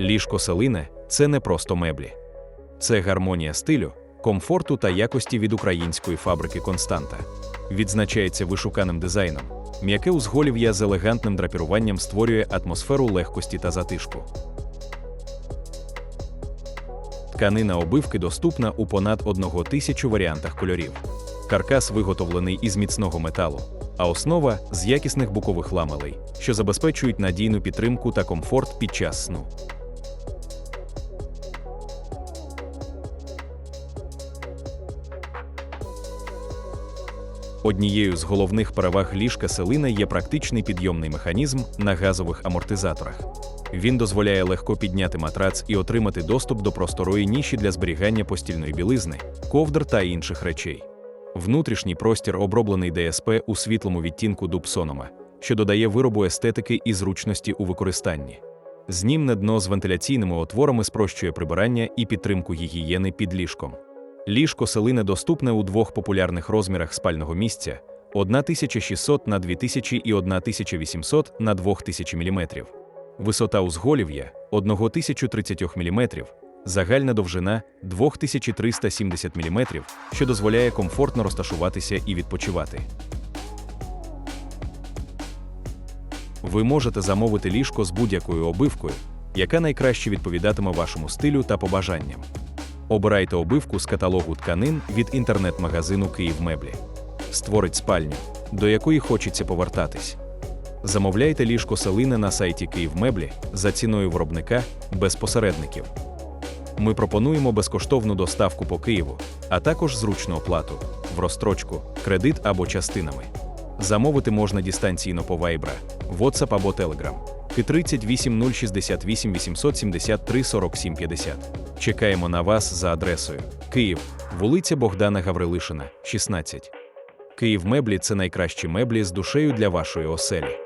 Ліжко селине це не просто меблі. Це гармонія стилю, комфорту та якості від української фабрики Константа. Відзначається вишуканим дизайном. М'яке узголів'я з елегантним драпіруванням створює атмосферу легкості та затишку. Тканина обивки доступна у понад одного тисячу варіантах кольорів. Каркас виготовлений із міцного металу, а основа з якісних букових ламелей, що забезпечують надійну підтримку та комфорт під час сну. Однією з головних переваг ліжка селина є практичний підйомний механізм на газових амортизаторах. Він дозволяє легко підняти матрац і отримати доступ до просторої ніші для зберігання постільної білизни, ковдр та інших речей. Внутрішній простір оброблений ДСП у світлому відтінку дубсонома, що додає виробу естетики і зручності у використанні. Знімне дно з вентиляційними отворами спрощує прибирання і підтримку гігієни під ліжком. Ліжко селине доступне у двох популярних розмірах спального місця 1600 на 2000 і 1800 на 2000 мм. Висота узголів'я 1030 мм, загальна довжина 2370 мм, що дозволяє комфортно розташуватися і відпочивати. Ви можете замовити ліжко з будь-якою обивкою, яка найкраще відповідатиме вашому стилю та побажанням. Обирайте обивку з каталогу тканин від інтернет-магазину Київмеблі. Створить спальню, до якої хочеться повертатись. Замовляйте ліжко селине на сайті Київмеблі за ціною виробника без посередників. Ми пропонуємо безкоштовну доставку по Києву, а також зручну оплату в розстрочку, кредит або частинами. Замовити можна дистанційно по Viber, WhatsApp або Telegram. К38 068 873 47 50. Чекаємо на вас за адресою Київ, вулиця Богдана Гаврилишина, 16. Київ меблі це найкращі меблі з душею для вашої оселі.